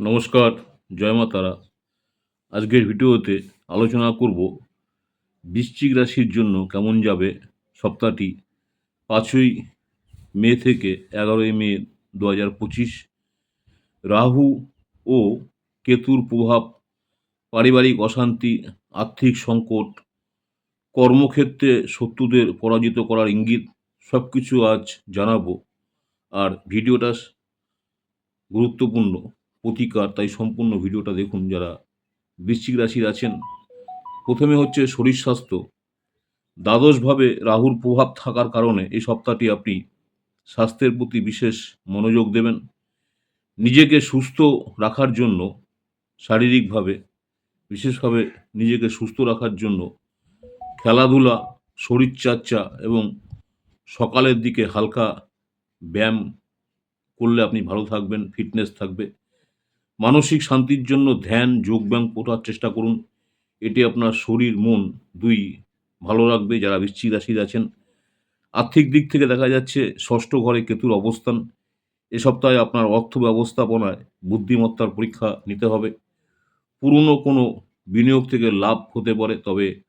নমস্কার, জয় মা তারা। আজকের ভিডিওতে আলোচনা করব বৃশ্চিক রাশির জন্য কেমন যাবে সপ্তাহটি। পাঁচই মে থেকে এগারোই মে দু হাজার পঁচিশ। রাহু ও কেতুর প্রভাব, পারিবারিক অশান্তি, আর্থিক সংকট, কর্মক্ষেত্রে শত্রুদের পরাজিত করার ইঙ্গিত সব কিছু আজ জানাব। আর ভিডিওটা গুরুত্বপূর্ণ। প্রতিকার, তাই সম্পূর্ণ ভিডিওটা দেখুন যারা বৃশ্চিক রাশির আছেন। প্রথমে হচ্ছে শরীর স্বাস্থ্য। দ্বাদশভাবে রাহুর প্রভাব থাকার কারণে এই সপ্তাহটি আপনি স্বাস্থ্যের প্রতি বিশেষ মনোযোগ দেবেন। নিজেকে সুস্থ রাখার জন্য শারীরিকভাবে, বিশেষভাবে নিজেকে সুস্থ রাখার জন্য খেলাধুলা, শরীরচর্চা এবং সকালের দিকে হালকা ব্যায়াম করলে আপনি ভালো থাকবেন, ফিটনেস থাকবে। মানসিক শান্তির জন্য ধ্যান যোগব্যায়াম করার চেষ্টা করুন। এটি আপনার শরীর, মন দুই ভালো রাখবে যারা বৃশ্চিক আছেন। আর্থিক দিক থেকে দেখা যাচ্ছে ষষ্ঠ ঘরে কেতুর অবস্থান। এ সপ্তাহে আপনার অর্থ ব্যবস্থাপনায় বুদ্ধিমত্তার পরীক্ষা নিতে হবে। পুরনো কোনো বিনিয়োগ থেকে লাভ হতে পারে, তবে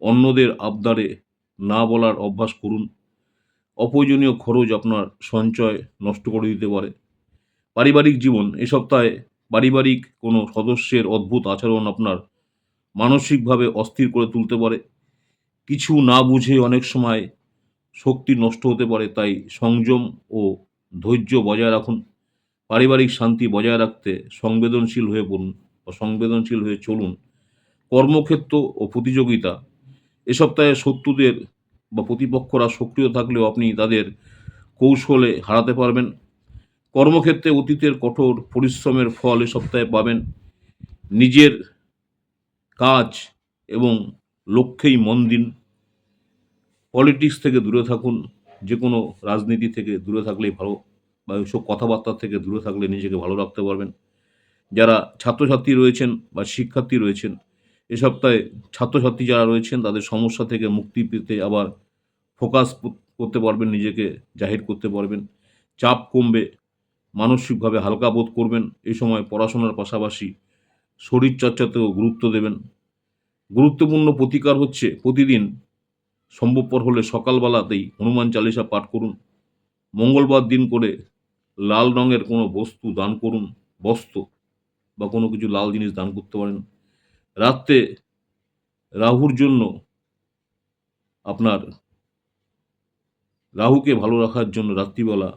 অন্যদের আবদারে না বলার অভ্যাস করুন। অপ্রয়োজনীয় খরচ আপনার সঞ্চয় নষ্ট করে দিতে পারে। পারিবারিক জীবন, এ সপ্তাহে পারিবারিক কোনো সদস্যের অদ্ভুত আচরণ আপনার মানসিকভাবে অস্থির করে তুলতে পারে। কিছু না বুঝে অনেক সময় শক্তি নষ্ট হতে পারে, তাই সংযম ও ধৈর্য বজায় রাখুন। পারিবারিক শান্তি বজায় রাখতে সংবেদনশীল হয়ে পড়ুন বা সংবেদনশীল হয়ে চলুন। কর্মক্ষেত্র ও প্রতিযোগিতা, এ সপ্তাহে শত্রুদের বা প্রতিপক্ষরা সক্রিয় থাকলেও আপনি তাদের কৌশলে হারাতে পারবেন। কর্মক্ষেত্রে অতীতের কঠোর পরিশ্রমের ফল এ সপ্তাহে পাবেন। নিজের কাজ এবং লক্ষ্যেই মন দিন। পলিটিক্স থেকে দূরে থাকুন যে কোনো রাজনীতি থেকে দূরে থাকলেই ভালো বা ওইসব কথাবার্তা থেকে দূরে থাকলে নিজেকে ভালো রাখতে পারবেন। যারা ছাত্রছাত্রী রয়েছেন বা শিক্ষার্থী রয়েছেন, এ সপ্তাহে ছাত্রছাত্রী যারা রয়েছেন, তাদের সমস্যা থেকে মুক্তি পেতে আবার ফোকাস করতে পারবেন, নিজেকে জাহির করতে পারবেন। চাপ কমবে মানসিকভাবে হালকা বোধ করবেন। এই সময় পড়াশোনার পাশাপাশি শরীরচর্চাতেও গুরুত্ব দেবেন। গুরুত্বপূর্ণ প্রতিকার হচ্ছে প্রতিদিন সম্ভবপর হলে সকালবেলাতেই হনুমান চালিসা পাঠ করুন। মঙ্গলবার দিন করে লাল রঙের কোনো বস্তু দান করুন, বস্ত্র বা কোনো কিছু লাল জিনিস দান করতে পারেন। রাত্রে রাহুর জন্য আপনার রাহুকে ভালো রাখার জন্য রাত্রিবেলা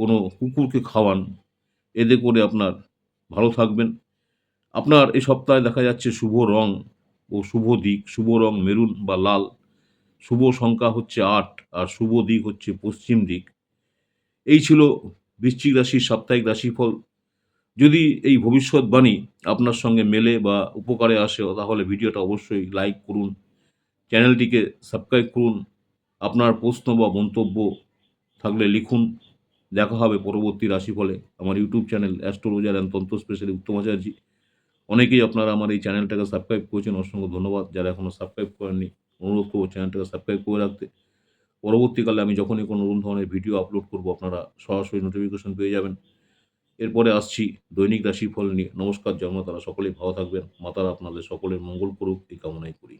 কোনো কুকুরকে খাওয়ান। এতে করে আপনার ভালো থাকবেন। আপনার এই সপ্তাহে দেখা যাচ্ছে শুভ রং ও শুভ দিক। শুভ রং মেরুন বা লাল। শুভ সংখ্যা হচ্ছে আট আর শুভ দিক হচ্ছে পশ্চিম দিক। এই ছিল বৃশ্চিক রাশির সাপ্তাহিক রাশিফল। যদি এই ভবিষ্যৎবাণী আপনার সঙ্গে মেলে বা উপকারে আসে, তাহলে ভিডিওটা অবশ্যই লাইক করুন। চ্যানেলটিকে সাবস্ক্রাইব করুন। আপনার প্রশ্ন বা মন্তব্য থাকলে লিখুন। দেখা হবে পরবর্তী রাশিফলে। আমার ইউটিউব চ্যানেল অ্যাস্ট্রোলজার অ্যান্ড তন্ত্র স্পেশালি উত্তমাচার্যি অনেকেই আপনারা আমার এই চ্যানেলটাকে সাবস্ক্রাইব করেছেন, অসংখ্য ধন্যবাদ। যারা এখনও সাবস্ক্রাইব করেননি, অনুরোধ করব চ্যানেলটাকে সাবস্ক্রাইব করে রাখতে। পরবর্তীকালে আমি যখনই কোনো নতুন ধরনের ভিডিও আপলোড করব, আপনারা সরাসরি নোটিফিকেশন পেয়ে যাবেন। এরপরে আসছি দৈনিক রাশিফল নিয়ে। নমস্কার জন্ম তারা সকলেই ভালো থাকবেন। মাতারা আপনাদের সকলের মঙ্গল করুক, এই কামনাই করি।